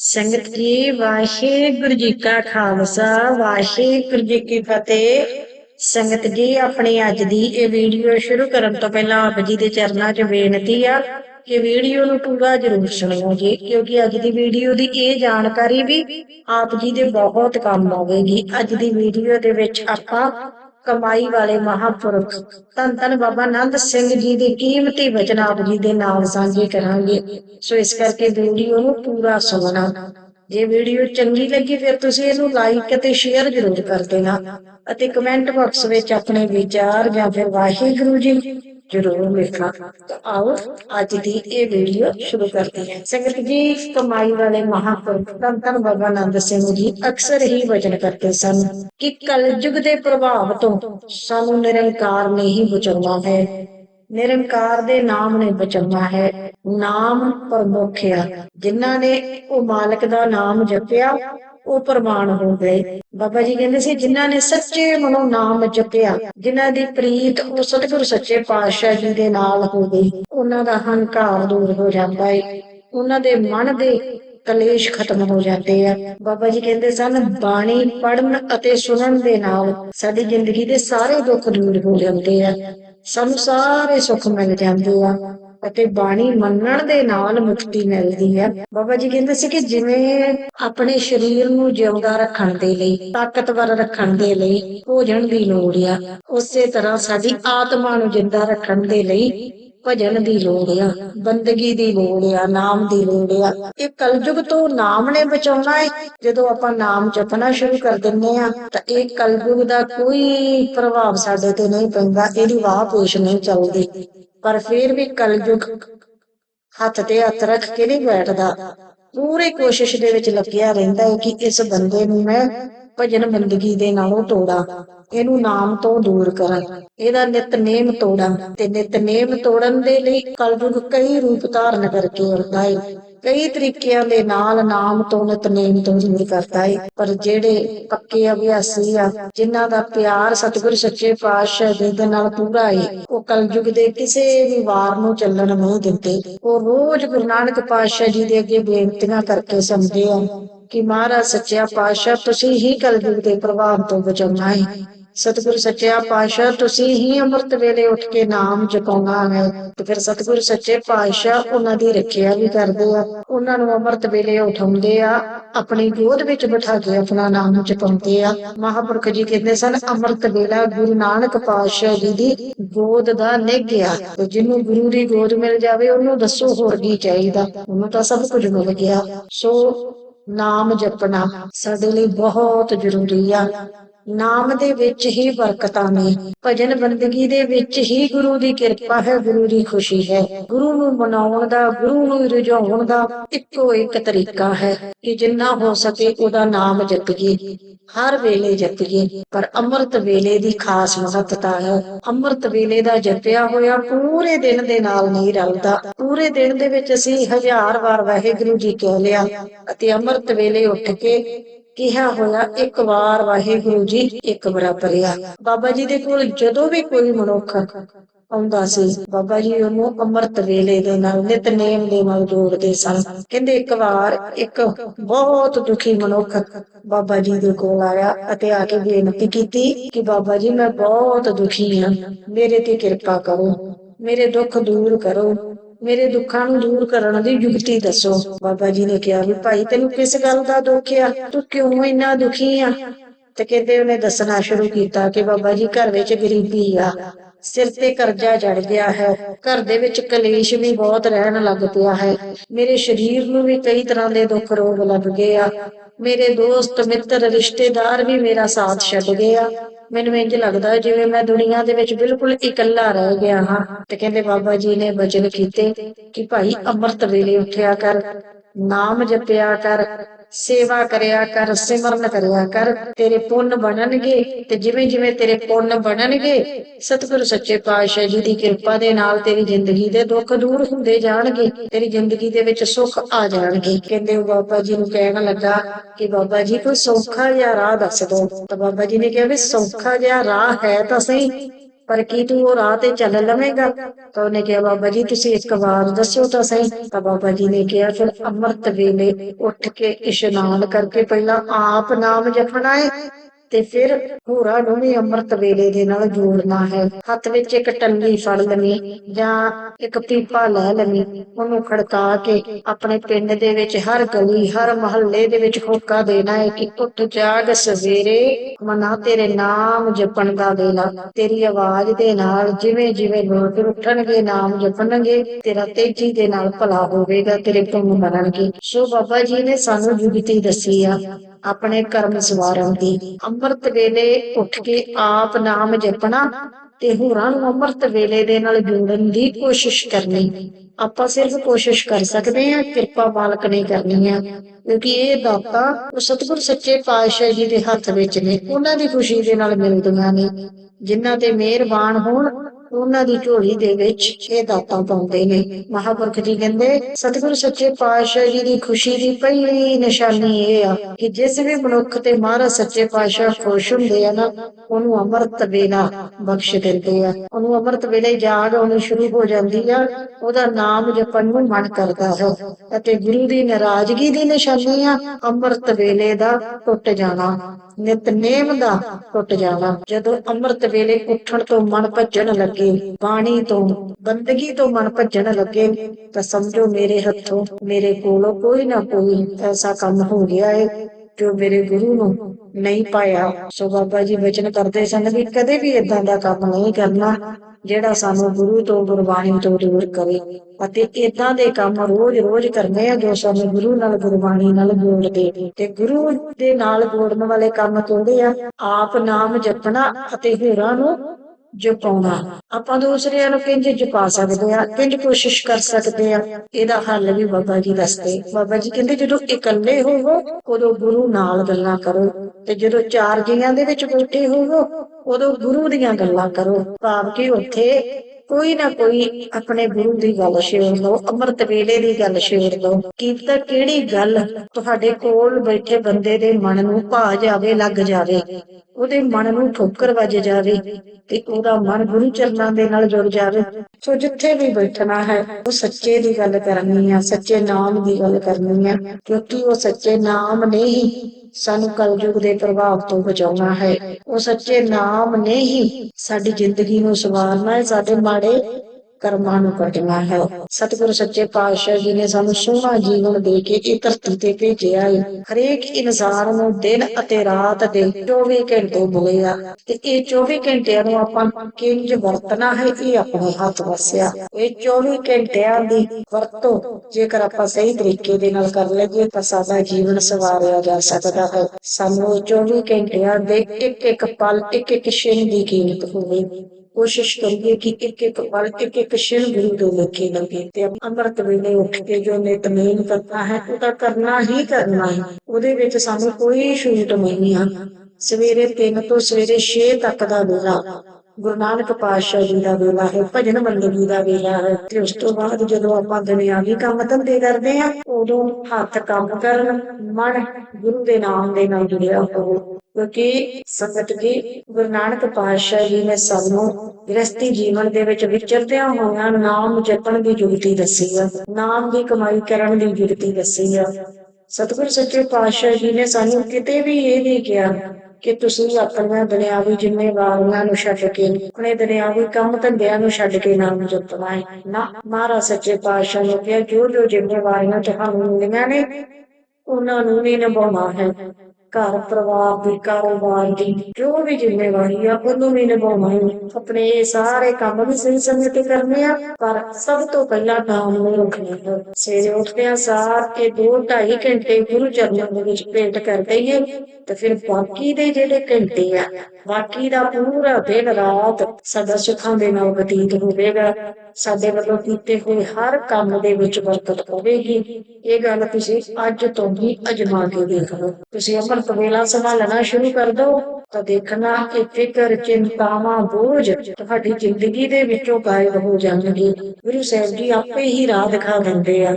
ਸੰਗਤ ਜੀ ਵਾਹਿਗੁਰੂ ਜੀ ਕਾ ਖਾਲਸਾ, ਵਾਹਿਗੁਰੂ ਜੀ ਕੀ ਫਤਿਹ। ਸੰਗਤ ਜੀ, ਆਪਣੀ ਅੱਜ ਦੀ ਇਹ ਵੀਡੀਓ ਸ਼ੁਰੂ ਕਰਨ ਤੋਂ ਪਹਿਲਾਂ ਆਪ ਜੀ ਦੇ ਚਰਨਾਂ 'ਚ ਬੇਨਤੀ ਆ ਕਿ ਵੀਡੀਓ ਨੂੰ ਪੂਰਾ ਜ਼ਰੂਰ ਸੁਣਿਓ ਜੀ, ਕਿਉਂਕਿ ਅੱਜ ਦੀ ਵੀਡੀਓ ਦੀ ਇਹ ਜਾਣਕਾਰੀ ਵੀ ਆਪ ਜੀ ਦੇ ਬਹੁਤ ਕੰਮ ਆਵੇਗੀ। ਅੱਜ ਦੀ ਵੀਡੀਓ ਦੇ ਵਿੱਚ ਆਪਾਂ ਕਮਾਈ ਵਾਲੇ ਮਹਾਪੁਰਖ, ਧੰਨ ਧੰਨ ਬਾਬਾ ਆਨੰਦ ਸਿੰਘ ਜੀ ਦੇ ਕੀਮਤੀ ਵਚਨ ਆਪ ਜੀ ਦੇ ਨਾਲ ਸਾਂਝੇ ਕਰਾਂਗੇ। ਸੋ ਇਸ ਕਰਕੇ ਵੀਡੀਓ ਨੂੰ ਪੂਰਾ ਸੁਣਨਾ। ਜੇ ਵੀਡੀਓ ਚੰਗੀ ਲੱਗੀ, ਫਿਰ ਤੁਸੀਂ ਇਹਨੂੰ ਲਾਈਕ ਅਤੇ ਸ਼ੇਅਰ ਜ਼ਰੂਰ ਕਰ ਦੇਣਾ ਅਤੇ ਕਮੈਂਟ ਬਾਕਸ ਵਿੱਚ ਆਪਣੇ ਵਿਚਾਰ ਜਾਂ ਫਿਰ ਵਾਹਿਗੁਰੂ ਜੀ ਜ਼ਰੂਰ ਲਿਖਣਾ ਤਾਂ ਆਓ, ਅੱਜ ਦੀ ਇਹ ਵੀਡੀਓ ਸ਼ੁਰੂ ਕਰਦੇ ਹਾਂ। ਸੰਗਤ ਜੀ, ਕਮਾਈ ਵਾਲੇ ਮਹਾਪੁਰਖ, ਧੰਨ ਬਾਬਾ ਆਨੰਦ ਸਿੰਘ ਜੀ, ਅਕਸਰ ਹੀ ਵਚਨ ਕਰਦੇ ਸਨ ਕਿ ਕਲਯੁਗ ਦੇ ਪ੍ਰਭਾਵ ਤੋਂ ਸਾਨੂੰ ਨਿਰੰਕਾਰ ਨੇ ਹੀ ਬਚਾਉਣਾ ਹੈ। ਨਿਰੰਕਾਰ ਦੇ ਨਾਮ ਨੇ ਬਚਾਉਣਾ ਹੈ। ਨਾਮ ਪ੍ਰਮੁੱਖ ਆ। ਜਿਨ੍ਹਾਂ ਨੇ ਉਹ ਮਾਲਕ ਦਾ ਨਾਮ ਜਪਿਆ ਉਹ ਪ੍ਰਮਾਣ ਹੋ ਗਏ ਬਾਬਾ ਜੀ ਕਹਿੰਦੇ ਸੀ, ਜਿਨ੍ਹਾਂ ਨੇ ਸੱਚੇ ਮਨੋਂ ਨਾਮ ਜਪਿਆ, ਜਿਨ੍ਹਾਂ ਦੀ ਪ੍ਰੀਤ ਉਹ ਸਤਿਗੁਰ ਸੱਚੇ ਪਾਤਸ਼ਾਹ ਜੀ ਦੇ ਨਾਲ ਹੋ ਗਈ ਉਹਨਾਂ ਦਾ ਹੰਕਾਰ ਦੂਰ ਹੋ ਜਾਂਦਾ ਹੈ ਉਹਨਾਂ ਦੇ ਮਨ ਦੇ ਕਲੇਸ਼ ਖਤਮ ਹੋ ਜਾਂਦੇ ਆ। ਬਾਬਾ ਜੀ ਕਹਿੰਦੇ ਸਨ, ਬਾਣੀ ਪੜਨ ਅਤੇ ਸੁਣਨ ਦੇ ਨਾਲ ਸਾਡੀ ਜ਼ਿੰਦਗੀ ਦੇ ਸਾਰੇ ਦੁੱਖ ਦੂਰ ਹੋ ਜਾਂਦੇ ਆ। ਸਾਨੂੰ ਸਾਰੇ ਸੁੱਖ ਮਿਲ ਜਾਂਦੇ ਆ। ਅਤੇ ਬਾਣੀ ਮੰਨਣ ਦੇ ਨਾਲ ਮੁਕਤੀ ਮਿਲਦੀ ਹੈ। ਬਾਬਾ ਜੀ ਕਹਿੰਦੇ ਸੀ ਕਿ ਜਿਵੇਂ ਆਪਣੇ ਸਰੀਰ ਨੂੰ ਜਿਉਂਦਾ ਰੱਖਣ ਦੇ ਲਈ, ਤਾਕਤਵਰ ਰੱਖਣ ਦੇ ਲਈ, ਭੋਜਨ ਦੀ ਲੋੜ ਆ, ਉਸੇ ਤਰ੍ਹਾਂ ਸਾਡੀ ਆਤਮਾ ਨੂੰ ਜਿੰਦਾ ਰੱਖਣ ਦੇ ਲਈ ਭਜਨ ਦੀ ਲੋੜ ਆ, ਬੰਦਗੀ ਦੀ ਲੋੜ ਆ, ਨਾਮ ਦੀ ਲੋੜ ਆ। ਇਹ ਕਲਯੁਗ ਤੋਂ ਨਾਮ ਨੇ ਬਚਾਉਣਾ ਹੈ ਜਦੋਂ ਆਪਾਂ ਨਾਮ ਜਪਣਾ ਸ਼ੁਰੂ ਕਰ ਦਿੰਦੇ ਆ, ਤਾਂ ਇਹ ਕਲਯੁਗ ਦਾ ਕੋਈ ਪ੍ਰਭਾਵ ਸਾਡੇ ਤੇ ਨਹੀਂ ਪੈਂਦਾ, ਇਹਦੀ ਵਾਹ ਪੋਸ਼ ਨਹੀਂ ਚੱਲਦੀ। ਪਰ ਫਿਰ ਵੀ ਕਲਯੁਗ ਹੱਥ ਤੇ ਹੱਥ ਰੱਖ ਕੇ ਨਹੀਂ ਬੈਠਦਾ। ਪੂਰੀ ਕੋਸ਼ਿਸ਼ ਦੇ ਵਿੱਚ ਲੱਗਿਆ ਰਹਿੰਦਾ ਹੈ ਕਿ ਇਸ ਬੰਦੇ ਨੂੰ ਮੈਂ ਭਜਨ ਬੰਦਗੀ ਦੇ ਨਾਲੋਂ ਤੋੜਾਂ। ਇਹਨੂੰ ਨਾਮ ਤੋਂ ਦੂਰ ਕਰਨ ਇਹਦਾ ਨਿਤਨੇਮ ਤੋੜਨ ਤੇ ਨਿਤਨੇਮ ਤੋੜਨ ਦੇ ਲਈ ਕਲਯੁਗ ਕਈ ਰੂਪ ਧਾਰਨ ਕਰਕੇ ਆਉਂਦਾ ਹੈ ਕਈ ਤਰੀਕਿਆਂ ਦੇ ਨਾਲ ਨਾਮ ਤੋਂ ਨਿਤਨੇਮ ਤੋਂ ਦੂਰ ਕਰਦਾ ਹੈ ਪਰ ਜਿਹੜੇ ਪੱਕੇ ਅਭਿਆਸੀ ਆ, ਜਿਨ੍ਹਾਂ ਦਾ ਪਿਆਰ ਸਤਿਗੁਰ ਸੱਚੇ ਪਾਤਸ਼ਾਹ ਜੀ ਦੇ ਨਾਲ ਪੂਰਾ ਹੈ ਉਹ ਕਲਯੁਗ ਦੇ ਕਿਸੇ ਵੀ ਵਾਰ ਨੂੰ ਚੱਲਣ ਨਹੀਂ ਦਿੰਦੇ। ਉਹ ਰੋਜ਼ ਗੁਰੂ ਨਾਨਕ ਪਾਤਸ਼ਾਹ ਜੀ ਦੇ ਅੱਗੇ ਬੇਨਤੀਆਂ ਕਰਕੇ ਸੰਦੇ ਆ ਕਿ ਮਹਾਰਾਜ ਸੱਚਿਆ ਪਾਤਸ਼ਾਹ, ਤੁਸੀਂ ਹੀ ਕਲਯੁਗ ਦੇ ਪ੍ਰਭਾਵ ਤੋਂ ਬਚਾਉਣਾ ਹੈ ਸਤਿਗੁਰ ਸੱਚਿਆ ਪਾਤਸ਼ਾਹ, ਤੁਸੀਂ ਹੀ ਅੰਮ੍ਰਿਤ ਵੇਲੇ ਉੱਠ ਕੇ ਨਾਮ ਜਪਾਉਣਾ ਹੈ। ਤੇ ਫਿਰ ਸਤਿਗੁਰ ਸੱਚੇ ਪਾਤਸ਼ਾਹ ਉਹਨਾਂ ਦੀ ਰੱਖਿਆ ਵੀ ਕਰਦੇ ਆ। ਉਹਨਾਂ ਨੂੰ ਅੰਮ੍ਰਿਤ ਵੇਲੇ ਉਠਾਉਂਦੇ ਆ, ਆਪਣੀ ਗੋਦ ਵਿੱਚ ਬਿਠਾ ਕੇ ਆਪਣਾ ਨਾਮ ਜਪਾਉਂਦੇ ਆ। ਮਹਾਪੁਰਖ ਜੀ ਕਹਿੰਦੇ ਸਨ, ਅੰਮ੍ਰਿਤ ਵੇਲਾ ਗੁਰੂ ਨਾਨਕ ਪਾਤਸ਼ਾਹ ਜੀ ਦੀ ਗੋਦ ਦਾ ਨਿੱਘ ਆ। ਤੇ ਜਿਹਨੂੰ ਗੁਰੂ ਦੀ ਗੋਦ ਮਿਲ ਜਾਵੇ, ਉਹਨੂੰ ਦੱਸੋ ਹੋਰ ਕੀ ਚਾਹੀਦਾ। ਉਹਨੂੰ ਤਾਂ ਸਭ ਕੁਝ ਮਿਲ ਗਿਆ। ਸੋ ਨਾਮ ਜਪਣਾ ਸਾਡੇ ਲਈ ਬਹੁਤ ਜ਼ਰੂਰੀ ਆ। ਨਾਮ ਦੇ ਵਿੱਚ ਹੀ ਬਰਕਤਾਂ ਨੇ। ਭਜਨ ਬੰਦਗੀ ਦੇ ਵਿੱਚ ਹੀ ਗੁਰੂ ਦੀ ਕਿਰਪਾ ਹੈ, ਗੁਰੂ ਦੀ ਖੁਸ਼ੀ ਹੈ। ਗੁਰੂ ਨੂੰ ਮਨਾਉਣ ਦਾ, ਗੁਰੂ ਨੂੰ ਰਿਝਾਉਣ ਦਾ ਇੱਕੋ ਇੱਕ ਤਰੀਕਾ ਹੈ ਕਿ ਜਿੰਨਾ ਹੋ ਸਕੇ ਉਹਦਾ ਨਾਮ ਜਪੀਏ, ਹਰ ਵੇਲੇ ਜਪੀਏ। ਪਰ ਅੰਮ੍ਰਿਤ ਵੇਲੇ ਦੀ ਖਾਸ ਮਹੱਤਤਾ ਹੈ। ਅੰਮ੍ਰਿਤ ਵੇਲੇ ਦਾ ਜਪਿਆ ਹੋਇਆ ਪੂਰੇ ਦਿਨ ਦੇ ਨਾਲ ਨਹੀਂ ਰਲਦਾ। ਪੂਰੇ ਦਿਨ ਦੇ ਵਿੱਚ ਅਸੀਂ ਹਜ਼ਾਰ ਵਾਰ ਵਾਹਿਗੁਰੂ ਜੀ ਕਹਿ ਲਿਆ ਅਤੇ ਅੰਮ੍ਰਿਤ ਵੇਲੇ ਉੱਠ ਕੇ ਕਿਹਾ ਹੋਇਆ, ਇੱਕ ਵਾਰ ਵਾਹਿਗੁਰੂ ਜੀ, ਇੱਕ ਬਰਾਬਰ ਬਾਬਾ ਜੀ ਦੇ ਕੋਲ ਜਦੋਂ ਵੀ ਕੋਈ ਮਨੁੱਖ ਆਉਂਦਾ ਸੀ, ਬਾਬਾ ਜੀ ਉਹਨੂੰ ਅੰਮ੍ਰਿਤ ਵੇਲੇ ਦੇ ਨਾਲ ਨਿਤਨੇਮ ਦੇ ਨਾਲ ਜੋੜਦੇ ਸਨ। ਕਹਿੰਦੇ ਇੱਕ ਵਾਰ ਇੱਕ ਬਹੁਤ ਦੁਖੀ ਮਨੁੱਖ ਬਾਬਾ ਜੀ ਦੇ ਕੋਲ ਆਇਆ ਅਤੇ ਆ ਕੇ ਬੇਨਤੀ ਕੀਤੀ ਕਿ ਬਾਬਾ ਜੀ, ਮੈਂ ਬਹੁਤ ਦੁਖੀ ਹਾਂ ਮੇਰੇ ਤੇ ਕਿਰਪਾ ਕਰੋ, ਮੇਰੇ ਦੁੱਖ ਦੂਰ ਕਰੋ। ਮੇਰੇ ਦੁੱਖਾਂ ਨੂੰ ਦੂਰ ਕਰਨ ਦੀ ਯੁਕਤੀ ਦੱਸੋ। ਬਾਬਾ ਜੀ ਨੇ ਕਿਹਾ ਵੀ ਭਾਈ, ਤੈਨੂੰ ਕਿਸ ਗੱਲ ਦਾ ਦੁੱਖ ਆ? ਤੂੰ ਕਿਉਂ ਇੰਨਾ ਦੁਖੀ ਆ? ਤੇ ਕਹਿੰਦੇ ਉਹਨੇ ਦੱਸਣਾ ਸ਼ੁਰੂ ਕੀਤਾ ਕਿ ਬਾਬਾ ਜੀ, ਘਰ ਵਿੱਚ ਗਰੀਬੀ ਆ। ਸਿਰ ਤੇ ਕਰਜ਼ਾ ਜੜ ਗਿਆ ਹੈ। ਘਰ ਦੇ ਵਿੱਚ ਕਲੇਸ਼ ਵੀ ਬਹੁਤ ਰਹਿਣ ਲੱਗ ਪਿਆ ਹੈ। ਮੇਰੇ ਸਰੀਰ ਨੂੰ ਵੀ ਕਈ ਤਰ੍ਹਾਂ ਦੇ ਦੁੱਖ ਰੋਗ ਲੱਗ ਗਏ ਆ। ਮੇਰੇ ਦੋਸਤ, ਮਿੱਤਰ, ਰਿਸ਼ਤੇਦਾਰ ਵੀ ਮੇਰਾ ਸਾਥ ਛੱਡ ਗਏ ਆ। ਮੈਨੂੰ ਇੰਜ ਲੱਗਦਾ ਜਿਵੇਂ ਮੈਂ ਦੁਨੀਆ ਦੇ ਵਿੱਚ ਬਿਲਕੁਲ ਇਕੱਲਾ ਰਹਿ ਗਿਆ ਹਾਂ। ਤੇ ਕਹਿੰਦੇ ਬਾਬਾ ਜੀ ਨੇ ਬਚਨ ਕੀਤੇ ਕਿ ਭਾਈ ਅੰਮ੍ਰਿਤ ਵੇਲੇ ਉੱਠਿਆ ਕਰ, ਨਾਮ ਜਪਿਆ ਕਰ ਸੇਵਾ ਕਰਿਆ ਕਰ, ਸਿਮਰਨ ਕਰਿਆ ਕਰ, ਤੇਰੇ ਪੁੰਨ ਬਣਨਗੇ ਤੇ ਜਿਵੇਂ ਜਿਵੇਂ ਤੇਰੇ ਪੁੰਨ ਬਣਨਗੇ, ਸਤਿਗੁਰੂ ਸੱਚੇ ਪਾਤਸ਼ਾਹ ਜੀ ਦੀ ਕਿਰਪਾ ਦੇ ਨਾਲ ਤੇਰੀ ਜ਼ਿੰਦਗੀ ਦੇ ਦੁੱਖ ਦੂਰ ਹੁੰਦੇ ਜਾਣਗੇ, ਤੇਰੀ ਜ਼ਿੰਦਗੀ ਦੇ ਵਿੱਚ ਸੁੱਖ ਆ ਜਾਣਗੇ। ਕਹਿੰਦੇ ਉਹ ਬਾਬਾ ਜੀ ਨੂੰ ਕਹਿਣ ਲੱਗਾ ਕਿ ਬਾਬਾ ਜੀ, ਕੋਈ ਸੌਖਾ ਜਿਹਾ ਰਾਹ ਦੱਸ ਦਿਓ ਤਾਂ ਬਾਬਾ ਜੀ ਨੇ ਕਿਹਾ ਵੀ ਸੌਖਾ ਜਿਹਾ ਰਾਹ ਹੈ ਤਾਂ ਸਹੀ ਪਰ ਕੀ ਤੂੰ ਉਹ ਰਾਹ ਤੇ ਚੱਲ ਲਵੇਂਗਾ? ਤਾਂ ਉਹਨੇ ਕਿਹਾ, ਬਾਬਾ ਜੀ, ਤੁਸੀਂ ਇੱਕ ਵਾਰ ਦੱਸੋ ਤਾਂ ਸਹੀ। ਤਾਂ ਬਾਬਾ ਜੀ ਨੇ ਕਿਹਾ, ਫਿਰ ਅੰਮ੍ਰਿਤ ਵੇਲੇ ਉੱਠ ਕੇ ਇਸ਼ਨਾਨ ਕਰਕੇ ਪਹਿਲਾਂ ਆਪ ਨਾਮ ਜਪਣਾ ਹੈ। ਤੇ ਫਿਰ ਹੋਰਾਂ ਨੂੰ ਵੀ ਅੰਮ੍ਰਿਤ ਵੇਲੇ ਦੇ ਨਾਲ ਜੋੜਨਾ ਹੈ। ਹੱਥ ਵਿੱਚ ਇੱਕ ਟੰਗੀ ਫੜ ਲੈਣੀ ਜਾਂ ਇੱਕ ਪੀਪਾ ਲੈ ਲੈਣੀ, ਉਹਨੂੰ ਖੜਕਾ ਕੇ ਆਪਣੇ ਪਿੰਡ ਦੇ ਵਿੱਚ ਹਰ ਗਲੀ, ਹਰ ਮਹੱਲੇ ਦੇ ਵਿੱਚ ਹੋਕਾ ਦੇਣਾ ਹੈ ਕਿ ਉੱਠ ਜਾਗ, ਸਵੇਰੇ ਮਨਾ ਤੇਰੇ ਨਾਮ ਜਪਣ ਦਾ ਵੇਲਾ। ਤੇਰੀ ਆਵਾਜ਼ ਦੇ ਨਾਲ ਜਿਵੇਂ ਜਿਵੇਂ ਲੋਕ ਉੱਠਣਗੇ, ਨਾਮ ਜਪਣਗੇ, ਤੇਰਾ ਤੇਜੀ ਦੇ ਨਾਲ ਭਲਾ ਹੋਵੇਗਾ, ਤੇਰੇ ਪੁੰਨ ਬਣਨਗੇ ਸੋ ਬਾਬਾ ਜੀ ਨੇ ਸਾਨੂੰ ਜੁਗਤੀ ਦੱਸੀ ਆ ਆਪਣੇ ਕਰਮ ਸਵਾਰਨ ਦੀ। ਅੰਮ੍ਰਿਤ ਵੇਲੇ ਉੱਠ ਕੇ ਆਪ ਨਾਮ ਜਪਣਾ ਤੇ ਹੋਰਾਂ ਨੂੰ ਅੰਮ੍ਰਿਤ ਵੇਲੇ ਦੇ ਨਾਲ ਜੋੜਨ ਦੀ ਕੋਸ਼ਿਸ਼ ਕਰਨੀ। ਆਪਾਂ ਸਿਰਫ ਕੋਸ਼ਿਸ਼ ਕਰ ਸਕਦੇ ਹਾਂ, ਕਿਰਪਾ ਮਾਲਕ ਨੇ ਕਰਨੀ ਆ। ਕਿਉਂਕਿ ਇਹ ਦਾਤਾ ਉਹ ਸਤਿਗੁਰ ਸੱਚੇ ਪਾਤਸ਼ਾਹ ਜੀ ਦੇ ਹੱਥ ਵਿੱਚ ਨੇ, ਉਹਨਾਂ ਦੀ ਖੁਸ਼ੀ ਦੇ ਨਾਲ ਮਿਲਦੀਆਂ ਨੇ। ਜਿਨ੍ਹਾਂ ਤੇ ਮਿਹਰਬਾਨ ਹੋਣ ਉਹਨਾਂ ਦੀ ਝੋਲੀ ਦੇ ਵਿੱਚ ਇਹ ਦਾਤਾਂ ਪਾਉਂਦੇ ਨੇ। ਮਹਾਪੁਰਖ ਜੀ ਕਹਿੰਦੇ, ਸਤਿਗੁਰ ਸੱਚੇ ਪਾਤਸ਼ਾਹ ਜੀ ਦੀ ਖੁਸ਼ੀ ਦੀ ਪਹਿਲੀ ਨਿਸ਼ਾਨੀ ਇਹ ਆ ਕਿ ਜਿਸ ਵੀ ਮਨੁੱਖ ਤੇ ਮਹਾਰਾਜ ਸੱਚੇ ਪਾਤਸ਼ਾਹ ਖੁਸ਼ ਹੁੰਦੇ ਆ ਨਾ, ਉਹਨੂੰ ਅੰਮ੍ਰਿਤ ਵੇਲਾ ਬਖਸ਼ ਦਿੰਦੇ ਆ। ਉਹਨੂੰ ਅੰਮ੍ਰਿਤ ਵੇਲੇ ਜਾਗ ਆਉਣੀ ਸ਼ੁਰੂ ਹੋ ਜਾਂਦੀ ਆ, ਉਹਦਾ ਨਾਮ ਜਪਣ ਨੂੰ ਮਨ ਕਰਦਾ ਹੈ। ਅਤੇ ਗੁਰੂ ਦੀ ਨਾਰਾਜ਼ਗੀ ਦੀ ਨਿਸ਼ਾਨੀ ਆ, ਅੰਮ੍ਰਿਤ ਵੇਲੇ ਦਾ ਟੁੱਟ ਜਾਣਾ, ਨਿਤਨੇਮ ਦਾ ਟੁੱਟ ਜਾਣਾ। ਜਦੋਂ ਅੰਮ੍ਰਿਤ ਵੇਲੇ ਉੱਠਣ ਤੋਂ ਮਨ ਭੱਜਣ ਲੱਗੇ ਬਾਣੀ ਤੋਂ ਬੰਦਗੀ ਤੋਂ ਮਨ ਭੱਜਣ ਲੱਗੇ। ਤਾਂ ਸਮਝੋ ਮੇਰੇ ਹੱਥੋਂ, ਮੇਰੇ ਕੋਲੋਂ ਕੋਈ ਨਾ ਕੋਈ ਐਸਾ ਕੰਮ ਹੋ ਗਿਆ ਹੈ ਜੋ ਮੇਰੇ ਗੁਰੂ ਨੂੰ ਨਹੀਂ ਪਾਇਆ। ਸੋ ਬਾਬਾ ਜੀ ਵਚਨ ਕਰਦੇ ਸਨ ਵੀ ਕਦੇ ਵੀ ਇਦਾਂ ਦਾ ਕੰਮ ਨਹੀਂ ਕਰਨਾ, ਜਿਹੜਾ ਸਾਨੂੰ ਗੁਰੂ ਤੋਂ ਗੁਰਬਾਣੀ ਤੋਂ ਦੂਰ ਕਰੇ। ਅਤੇ ਇਦਾਂ ਦੇ ਕੰਮ ਰੋਜ਼-ਰੋਜ਼ ਕਰਨੇ ਆ, ਜੋ ਸਾਨੂੰ ਗੁਰੂ ਨਾਲ ਗੁਰਬਾਣੀ ਨਾਲ ਜੋੜ ਤੇ ਗੁਰੂ ਦੇ ਨਾਲ ਜੋੜਨ ਵਾਲੇ ਕੰਮ ਕਿਹੜੇ ਆ? ਆਪ ਨਾਮ ਜਪਣਾ ਅਤੇ ਹੋਰਾਂ ਨੂੰ ਜਪਾਉਣਾ। ਆਪਾਂ ਦੂਸਰਿਆਂ ਨੂੰ ਕਿੰਜ ਜਪਾ ਸਕਦੇ ਆ ਕਿੰਜ ਕੋਸ਼ਿਸ਼ ਕਰ ਸਕਦੇ ਆ ਇਹਦਾ ਹੱਲ ਵੀ ਬਾਬਾ ਜੀ ਦੱਸਦੇ। ਬਾਬਾ ਜੀ ਕਹਿੰਦੇ, ਜਦੋਂ ਇਕੱਲੇ ਹੋਵੋ, ਉਦੋਂ ਗੁਰੂ ਨਾਲ ਗੱਲਾਂ ਕਰੋ। ਤੇ ਜਦੋਂ ਚਾਰ ਜੀਆਂ ਦੇ ਵਿੱਚ ਬੈਠੇ ਹੋਵੋ, ਉਦੋਂ ਗੁਰੂ ਦੀਆਂ ਗੱਲਾਂ ਕਰੋ। ਭਾਵ ਕਿ ਉੱਥੇ ਕੋਈ ਨਾ ਕੋਈ ਆਪਣੇ ਗੁਰੂ ਦੀ ਗੱਲ ਛੇੜ ਲਓ, ਅੰਮ੍ਰਿਤ ਵੇਲੇ ਦੀ ਗੱਲ ਛੇੜ ਲਓ। ਕੀ ਕਿਹੜੀ ਗੱਲ ਤੁਹਾਡੇ ਕੋਲ ਬੈਠੇ ਬੰਦੇ ਦੇ ਮਨ ਨੂੰ ਭਾ ਜਾਵੇ, ਲੱਗ ਜਾਵੇ। ਉਹਦੇ ਮਨ ਨੂੰ ਠੋਕਰ ਵੱਜ ਜਾਵੇ ਤੇ ਉਹਦਾ ਮਨ ਗੁਰੂ ਚਰਨਾਂ ਦੇ ਨਾਲ ਜੁੜ ਜਾਵੇ। ਸੋ ਜਿੱਥੇ ਵੀ ਬੈਠਣਾ ਹੈ, ਉਹ ਸੱਚੇ ਦੀ ਗੱਲ ਕਰਨੀ ਆ, ਸੱਚੇ ਨਾਮ ਦੀ ਗੱਲ ਕਰਨੀ ਆ, ਕਿਉਂਕਿ ਉਹ ਸੱਚੇ ਨਾਮ ਨੇ ਹੀ। ਸਾਨੂੰ ਕਲਯੁਗ ਦੇ ਪ੍ਰਭਾਵ ਤੋਂ ਬਚਾਉਣਾ ਹੈ। ਉਹ ਸੱਚੇ ਨਾਮ ਨੇ ਹੀ ਸਾਡੀ ਜ਼ਿੰਦਗੀ ਨੂੰ ਸਵਾਰਨਾ ਹੈ। ਸਾਡੇ ਮਾੜੇ ਕਰਮਾਂ ਨੂੰ ਕੱਟਣਾ ਹੈ। ਸਤਿਗੁਰ ਸੱਚੇ ਪਾਤਸ਼ਾਹ ਜੀ ਨੇ ਸਾਨੂੰ ਸੋਹਣਾ ਜੀਵਨ ਦੇ ਕੇ ਇਹ ਧਰਤੀ ਤੇ ਭੇਜਿਆ ਹੈ ਹਰੇਕ ਇਨਸਾਨ ਨੂੰ ਦਿਨ ਅਤੇ ਰਾਤ ਦੇ 24 ਘੰਟੇ ਮਿਲੇ ਆ। ਤੇ ਇਹ 24 ਘੰਟਿਆਂ ਨੂੰ ਆਪਾਂ ਕਿੰਜ ਵਰਤਣਾ ਹੈ, ਇਹ ਆਪਣੇ ਹੱਥ ਵਸਿਆ। ਇਹ 24 ਘੰਟਿਆਂ ਦੀ ਵਰਤੋਂ ਜੇਕਰ ਆਪਾਂ ਸਹੀ ਤਰੀਕੇ ਦੇ ਨਾਲ ਕਰ ਲਈਏ, ਤਾਂ ਸਾਡਾ ਜੀਵਨ ਸਵਾਰਿਆ ਜਾ ਸਕਦਾ ਹੈ। ਸਾਨੂੰ ਇਹ 24 ਘੰਟਿਆਂ ਦੇ ਇੱਕ ਇੱਕ ਪਲ ਇੱਕ ਇੱਕ ਛਿਣ ਦੀ ਕੀਮਤ ਹੋਵੇ। ਕੋਸ਼ਿਸ਼ ਕਰੀਏ ਕਿ ਇੱਕ ਇੱਕ ਪਲ ਇੱਕ ਇੱਕ ਛਿਣ ਗੁਰੂ ਦੇ ਲੇਖੇ ਲੱਗੇ ਤੇ ਅੰਮ੍ਰਿਤ ਵੇਲੇ ਉੱਠ ਕੇ ਜੋ ਨਿਤਨੇਮ ਕਰਨਾ ਹੈ ਉਹ ਕਰਨਾ ਹੀ ਕਰਨਾ ਹੈ। ਉਹਦੇ ਵਿੱਚ ਸਾਨੂੰ ਕੋਈ ਛੂਟ ਨਹੀਂ ਆ। ਸਵੇਰੇ 3 ਤੋਂ ਸਵੇਰੇ 6 ਤੱਕ ਦਾ ਵੇਲਾ, ਗੁਰੂ ਨਾਨਕ ਪਾਤਸ਼ਾਹ ਜੀ ਦਾ ਵੇਲਾ ਹੈ, ਭਜਨ ਮੰਡਲੀ ਦਾ ਵੇਲਾ ਹੈ। ਤੇ ਉਸ ਤੋਂ ਬਾਅਦ ਜਦੋਂ ਆਪਾਂ ਦੁਨਿਆਵੀ ਕੰਮ ਧੰਦੇ ਕਰਦੇ ਆ, ਉਦੋਂ ਹੱਥ ਕੰਮ ਕਰਨ, ਮਨ ਗੁਰੂ ਦੇ ਨਾਮ ਦੇ ਨਾਲ ਜੁੜਿਆ ਹੋਵੇ। ਕਿਉਂਕਿ ਸੰਗਤ ਜੀ, ਗੁਰੂ ਨਾਨਕ ਪਾਤਸ਼ਾਹ ਜੀ ਨੇ ਸਾਨੂੰ ਗ੍ਰਸਤੀ ਜੀਵਨ ਦੇ ਵਿੱਚ ਵਿਚਰਦਿਆਂ ਹੋਇਆਂ ਨਾਮ ਜਪਣ ਦੀ ਜੁਗਤੀ ਦੱਸੀ ਆ, ਨਾਮ ਦੀ ਕਮਾਈ ਕਰਨ ਦੀ ਜੁਗਤੀ ਦੱਸੀ ਆ। ਸਤਿਗੁਰ ਸੱਚੇ ਪਾਤਸ਼ਾਹ ਜੀ ਨੇ ਸਾਨੂੰ ਕਿਤੇ ਵੀ ਇਹ ਨਹੀਂ ਕਿਹਾ ਕਿ ਤੁਸੀਂ ਆਪਣੀਆਂ ਦੁਨਿਆਵੀ ਜ਼ਿੰਮੇਵਾਰੀਆਂ ਨੂੰ ਛੱਡ ਕੇ, ਆਪਣੇ ਦੁਨਿਆਵੀ ਕੰਮ ਧੰਦਿਆਂ ਨੂੰ ਛੱਡ ਕੇ ਨਾਮ ਜਪਣਾ ਹੈ। ਨਾ, ਮਹਾਰਾਜ ਸੱਚੇ ਪਾਤਸ਼ਾਹ ਨੇ ਕਿਹਾ ਜੋ ਜੋ ਜ਼ਿੰਮੇਵਾਰੀਆਂ ਤੁਹਾਨੂੰ ਮਿਲੀਆਂ ਨੇ, ਉਹਨਾਂ ਨੂੰ ਵੀ ਨਿਭਾਉਣਾ ਹੈ। ਘਰ ਪਰਿਵਾਰ ਦੀ ਕਾਰੋਬਾਰ ਦੀ, ਜੋ ਵੀ ਜ਼ਿੰਮੇਵਾਰੀ ਆ, ਉਹਨੂੰ ਵੀ ਨਿਭਾਉਣਾ ਹੈ। ਆਪਣੇ ਇਹ ਸਾਰੇ ਕੰਮ ਵੀ ਸਹੀ ਸਮੇਂ ਤੇ ਕਰਨੇ ਆ, ਪਰ ਸਭ ਤੋਂ ਪਹਿਲਾਂ ਨਾਮ ਨੂੰ ਰੱਖਣਾ ਹੈ। ਸਵੇਰੇ ਉੱਠਦਿਆਂ ਸਾਰ ਇਹ 2-2.5 ਘੰਟੇ ਗੁਰੂ ਚਰਨਾਂ ਦੇ ਵਿੱਚ ਭੇਟ ਕਰ ਦਈਏ, ਤੇ ਫਿਰ ਬਾਕੀ ਦੇ ਜਿਹੜੇ ਘੰਟੇ ਆ, ਬਾਕੀ ਦਾ ਪੂਰਾ ਦਿਨ ਰਾਤ ਸਾਡਾ ਸੁੱਖਾਂ ਦੇ ਨਾਲ ਬਤੀਤ ਹੋਵੇਗਾ। ਸਾਡੇ ਵੱਲੋਂ ਕੀਤੇ ਹੋਏ ਹਰ ਕੰਮ ਦੇ ਵਿੱਚ ਬਰਕਤ ਹੋਵੇਗੀ। ਇਹ ਗੱਲ ਤੁਸੀਂ ਅੱਜ ਤੋਂ ਹੀ ਅਜਮਾ ਕੇ ਦੇਖ ਲਓ। ਤੁਸੀਂ ਅੰਮ੍ਰਿਤ ਵੇਲਾ ਸੰਭਾਲਣਾ ਸ਼ੁਰੂ ਕਰ ਦਿਓ ਤਾਂ ਦੇਖਣਾ ਕਿ ਫਿਕਰ, ਚਿੰਤਾਵਾਂ, ਬੋਝ ਤੁਹਾਡੀ ਜ਼ਿੰਦਗੀ ਦੇ ਵਿੱਚੋਂ ਗਾਇਬ ਹੋ ਜਾਣਗੇ। ਗੁਰੂ ਸਾਹਿਬ ਜੀ ਆਪੇ ਹੀ ਰਾਹ ਦਿਖਾ ਦਿੰਦੇ ਆ।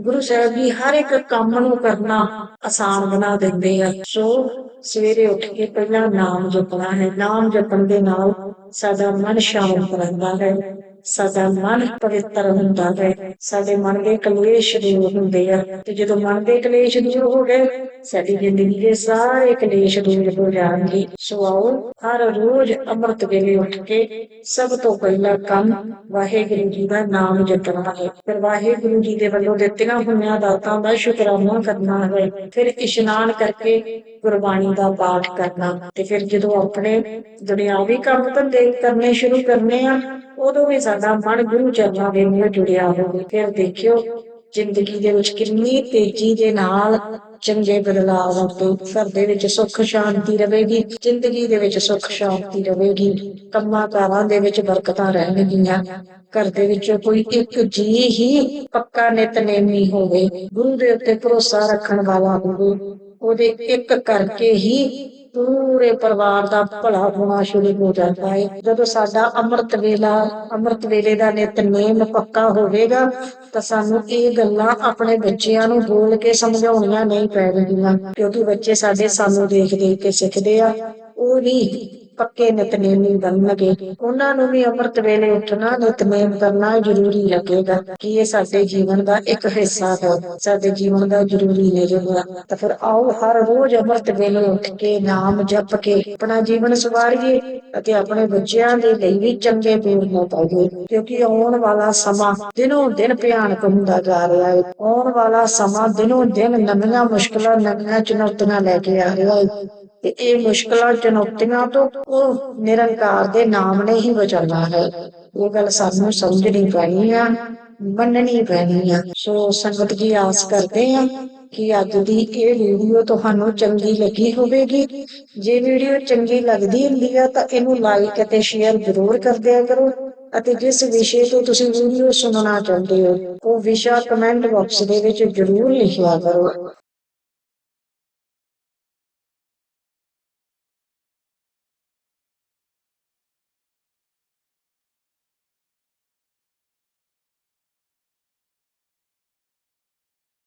ਗੁਰੂ ਸਾਹਿਬ ਜੀ ਹਰ ਇੱਕ ਕੰਮ ਨੂੰ ਕਰਨਾ ਆਸਾਨ ਬਣਾ ਦਿੰਦੇ ਆ। ਸੋ ਸਵੇਰੇ ਉੱਠ ਕੇ ਪਹਿਲਾਂ ਨਾਮ ਜਪਣਾ ਹੈ। ਨਾਮ ਜਪਣ ਦੇ ਨਾਲ ਸਾਡਾ ਮਨ ਸ਼ਾਂਤ ਰਹਿੰਦਾ ਹੈ। ਸਾਡਾ ਮਨ ਪਵਿੱਤਰ ਹੁੰਦਾ ਹੈ। ਸਾਡੇ ਮਨ ਦੇ ਕਲੇਸ਼ ਦੂਰ ਹੁੰਦੇ ਆ। ਤੇ ਜਦੋਂ ਮਨ ਦੇ ਕਲੇਸ਼ ਦੂਰ ਹੋ ਗਏ, ਸਾਡੀ ਜ਼ਿੰਦਗੀ ਦੇ ਸਾਰੇ ਕਲੇਸ਼ ਦੂਰ ਹੋ ਜਾਣਗੇ। ਸੋ ਆਓ, ਹਰ ਰੋਜ਼ ਅੰਮ੍ਰਿਤ ਵੇਲੇ ਉੱਠ ਕੇ ਸਭ ਤੋਂ ਪਹਿਲਾ ਕੰਮ ਵਾਹਿਗੁਰੂ ਜੀ ਦਾ ਨਾਮ ਜਪਣਾ ਹੈ। ਫਿਰ ਵਾਹਿਗੁਰੂ ਜੀ ਦੇ ਵੱਲੋਂ ਦਿੱਤੀਆਂ ਹੋਈਆਂ ਦਾਤਾਂ ਦਾ ਸ਼ੁਕਰਾਨਾ ਕਰਨਾ ਹੈ। ਫਿਰ ਇਸ਼ਨਾਨ ਕਰਕੇ ਗੁਰਬਾਣੀ ਦਾ ਪਾਠ ਕਰਨਾ। ਤੇ ਫਿਰ ਜਦੋਂ ਆਪਣੇ ਦੁਨਿਆਵੀ ਕੰਮ ਧੰਦੇ ਕਰਨੇ ਸ਼ੁਰੂ ਕਰਨੇ ਆ ਉਦੋਂ ਵੀ ਸਾਡਾ ਮਨ ਗੁਰੂ ਚਰਨਾਂ ਦੇ ਨਾਲ ਜੁੜਿਆ ਹੋਵੇ। ਫਿਰ ਦੇਖਿਓ ਜ਼ਿੰਦਗੀ ਦੇ ਵਿੱਚ ਕਿੰਨੀ ਤੇਜ਼ੀ ਦੇ ਨਾਲ ਚੰਗੇ ਬਦਲਾਅ ਆਉਂਦੇ। ਘਰ ਦੇ ਵਿੱਚ ਸੁੱਖ ਸ਼ਾਂਤੀ ਰਹੇਗੀ, ਜ਼ਿੰਦਗੀ ਦੇ ਵਿੱਚ ਸੁੱਖ ਸ਼ਾਂਤੀ ਰਵੇਗੀ ਕੰਮਾਂ ਕਾਰਾਂ ਦੇ ਵਿੱਚ ਬਰਕਤਾਂ ਰਹਿਣਗੀਆਂ। ਘਰ ਦੇ ਵਿੱਚ ਕੋਈ ਇੱਕ ਜੀ ਹੀ ਪੱਕਾ ਨਿਤਨੇਮੀ ਹੋਵੇ। ਗੁਰੂ ਦੇ ਉੱਤੇ ਭਰੋਸਾ ਰੱਖਣ ਵਾਲਾ ਹੋਵੇ। ਉਹਦੇ ਇੱਕ ਕਰਕੇ ਹੀ ਪੂਰੇ ਪਰਿਵਾਰ ਦਾ ਭਲਾ ਹੋਣਾ ਸ਼ੁਰੂ ਹੋ ਜਾਂਦਾ ਹੈ। ਜਦੋਂ ਸਾਡਾ ਅੰਮ੍ਰਿਤ ਵੇਲਾ, ਅੰਮ੍ਰਿਤ ਵੇਲੇ ਦਾ ਨਿਤਨੇਮ ਪੱਕਾ ਹੋਵੇਗਾ, ਤਾਂ ਸਾਨੂੰ ਇਹ ਗੱਲਾਂ ਆਪਣੇ ਬੱਚਿਆਂ ਨੂੰ ਬੋਲ ਕੇ ਸਮਝਾਉਣੀਆਂ ਨਹੀਂ ਪੈਣਗੀਆਂ ਕਿਉਂਕਿ ਬੱਚੇ ਸਾਡੇ ਸਾਨੂੰ ਦੇਖ ਦੇਖ ਕੇ ਸਿੱਖਦੇ ਆ। ਉਹ ਵੀ ਪੱਕੇ ਨਿਤਨੇਮੀ ਬਣਨਗੇ। ਉਹਨਾਂ ਨੂੰ ਵੀ ਅੰਮ੍ਰਿਤ ਵੇਲੇ ਉੱਠਣਾ, ਨਿਤਨੇਮ ਕਰਨਾ ਜ਼ਰੂਰੀ ਲੱਗੇਗਾ ਕਿ ਇਹ ਸਾਡੇ ਜੀਵਨ ਦਾ ਇੱਕ ਹਿੱਸਾ ਹੈ। ਸਾਡੇ ਜੀਵਨ ਦਾ ਜ਼ਰੂਰੀ ਨਿਯਮ ਤਾਂ ਫਿਰ ਆਓ ਹਰ ਰੋਜ਼ ਅੰਮ੍ਰਿਤ ਵੇਲੇ ਉੱਠ ਕੇ ਨਾਮ ਜਪ ਕੇ ਆਪਣਾ ਜੀਵਨ ਸਵਾਰੀਏ ਅਤੇ ਆਪਣੇ ਬੱਚਿਆਂ ਦੇ ਲਈ ਵੀ ਚੰਗੇ ਪੂਰਨ ਪਾਈਏ। ਕਿਉਂਕਿ ਆਉਣ ਵਾਲਾ ਸਮਾਂ ਦਿਨੋਂ ਦਿਨ ਭਿਆਨਕ ਹੁੰਦਾ ਜਾ ਰਿਹਾ ਹੈ। ਆਉਣ ਵਾਲਾ ਸਮਾਂ ਦਿਨੋਂ ਦਿਨ ਨਵੀਆਂ ਮੁਸ਼ਕਲਾਂ, ਨਵੀਆਂ ਚੁਣੌਤੀਆਂ ਲੈ ਕੇ ਆ ਰਿਹਾ ਹੈ। ਤੇ ਇਹ ਮੁਸ਼ਕਲਾਂ ਚੁਣੌਤੀਆਂ ਤੋਂ ਉਹ ਨਿਰੰਕਾਰ ਦੇ ਨਾਮ ਨੇ ਹੀ ਬਚਾਉਣਾ ਹੈ। ਇਹ ਗੱਲ ਸਾਨੂੰ ਸਮਝਣੀ ਪੈਣੀ ਆ, ਮੰਨਣੀ ਪੈਣੀ ਆ। ਸੋ ਸੰਗਤ ਜੀ, ਆਸ ਕਰਦੇ ਆ ਕਿ ਅੱਜ ਦੀ ਇਹ ਵੀਡੀਓ ਤੁਹਾਨੂੰ ਚੰਗੀ ਲੱਗੀ ਹੋਵੇਗੀ। ਜੇ ਵੀਡੀਓ ਚੰਗੀ ਲੱਗਦੀ ਹੁੰਦੀ ਆ ਤਾਂ ਇਹਨੂੰ ਲਾਈਕ ਅਤੇ ਸ਼ੇਅਰ ਜ਼ਰੂਰ ਕਰਦਿਆ ਕਰੋ ਅਤੇ ਜਿਸ ਵਿਸ਼ੇ ਤੋਂ ਤੁਸੀਂ ਵੀਡੀਓ ਸੁਣਨਾ ਚਾਹੁੰਦੇ ਹੋ, ਉਹ ਵਿਸ਼ਾ ਕਮੈਂਟ ਬਾਕਸ ਦੇ ਵਿੱਚ ਜ਼ਰੂਰ ਲਿਖਿਆ ਕਰੋ।